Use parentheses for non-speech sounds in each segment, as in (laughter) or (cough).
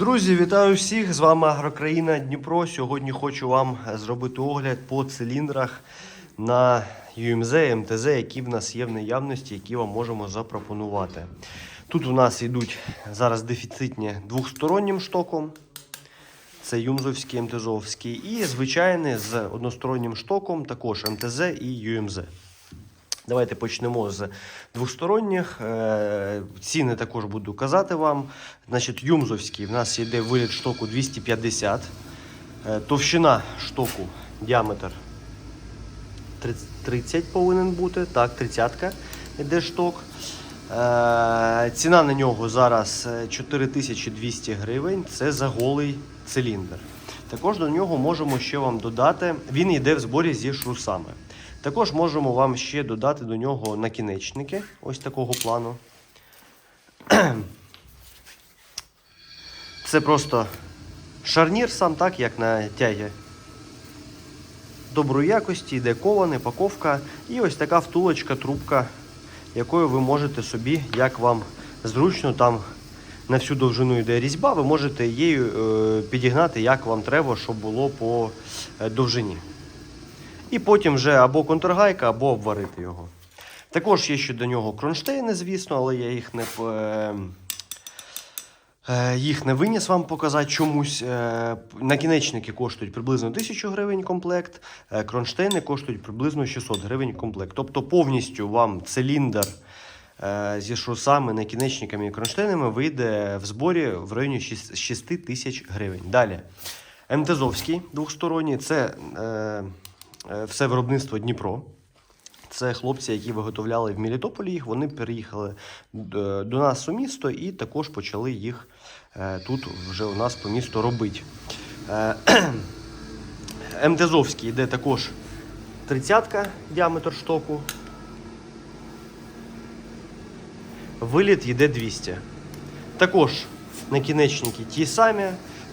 Друзі, вітаю всіх! З вами Агрокраїна Дніпро. Сьогодні хочу вам зробити огляд по циліндрах на UMZ, МТЗ, які в нас є в наявності, які вам можемо запропонувати. Тут у нас йдуть зараз дефіцитні двохстороннім штоком. Це Юмзовський, МТЗовський, і звичайний з одностороннім штоком, також МТЗ і UMZ. Давайте почнемо з двосторонніх. Е, Ціни також буду казати вам. Значить, Юмзовський в нас йде виліт штоку 250. Е, Товщина штоку, діаметр 30 30 повинен бути. Так, 30-ка йде шток. Е, Ціна на нього зараз е, 4200 гривень. Це за голий циліндр. Також до нього можемо ще вам додати. Він йде в зборі зі шрусами. Також можемо вам ще додати до нього накінечники ось такого плану. Це просто шарнір сам, так як на тягі. Доброї якості, йде кований, паковка і ось така втулочка, трубка, якою ви можете собі, як вам зручно, там на всю довжину йде різьба, ви можете її е, підігнати, як вам треба, щоб було по е, довжині. І потім вже або контргайка, або обварити його. Також є ще до нього кронштейни, звісно, але я їх не, е, е, їх не виніс вам показати чомусь. Е, Накінечники коштують приблизно 1000 гривень комплект, кронштейни коштують приблизно 600 гривень комплект. Тобто повністю вам циліндр зі шрусами, накінечниками і кронштейнами вийде в зборі в районі 6 тисяч гривень. Далі. МТЗовський двохсторонній це все виробництво Дніпро. Це хлопці, які виготовляли в Мелітополі їх. Вони переїхали до нас у місто і також почали їх е, тут вже у нас по місту робити. Е, (clears throat) МТЗовський йде також 30 діаметр штоку. Виліт йде 200. Також накінечники ті самі,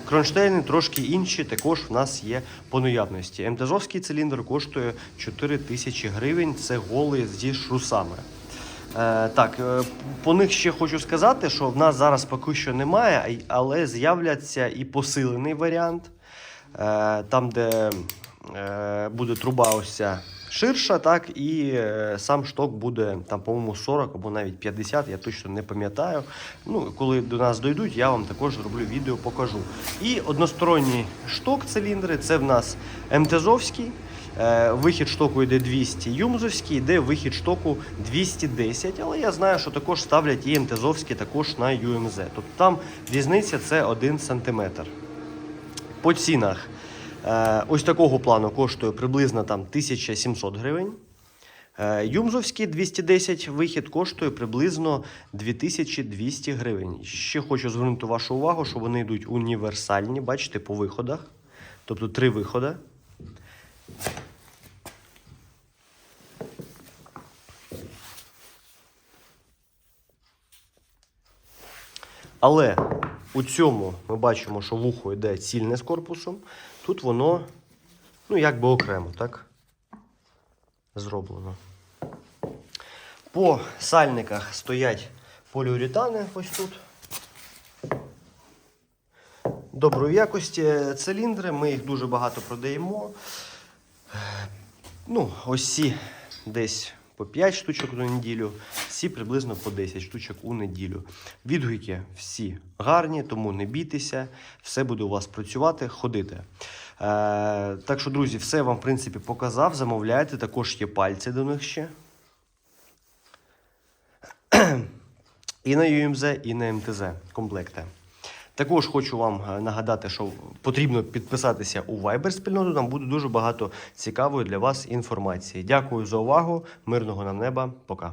кронштейни трошки інші, також в нас є по наявності. МТЗовський циліндр коштує 4 тисячі гривень, це голий зі шрусами. Е, так, е, по них ще хочу сказати, що в нас зараз поки що немає, але з'являться і посилений варіант. Е, там, де буде труба ось ця ширша, так, і е, сам шток буде там, по-моєму, 40 або навіть 50, я точно не пам'ятаю. Ну, коли до нас дойдуть, я вам також зроблю відео, покажу. І односторонній шток циліндри це в нас МТЗовський. Е, Вихід штоку йде 200 Юмзовський, йде вихід штоку 210, але я знаю, що також ставлять і МТЗовський також на UMZ. Тобто там різниця це 1 см. По цінах ось такого плану коштує приблизно там 1700 гривень. Е, Юмзовський 210 вихід коштує приблизно 2200 гривень. Ще хочу звернути вашу увагу, що вони йдуть універсальні, бачите, по виходах. Тобто три виходи. Але у цьому ми бачимо, що вухо йде цільне з корпусом. Тут воно, ну, якби окремо, так? Зроблено. По сальниках стоять поліуретани ось тут. Доброї якості циліндри, ми їх дуже багато продаємо. Ну, ось ці десь по 5 штучок на неділю, всі приблизно по 10 штучок у неділю. Відгуки всі гарні, тому не бійтеся, все буде у вас працювати, ходити. Е, так що, друзі, все вам в принципі показав. Замовляйте, також є пальці до них ще. І на UMZ, і на МТЗ комплекти. Також хочу вам е, нагадати, що потрібно підписатися у Viber спільноту. Там буде дуже багато цікавої для вас інформації. Дякую за увагу. Мирного нам неба. Пока.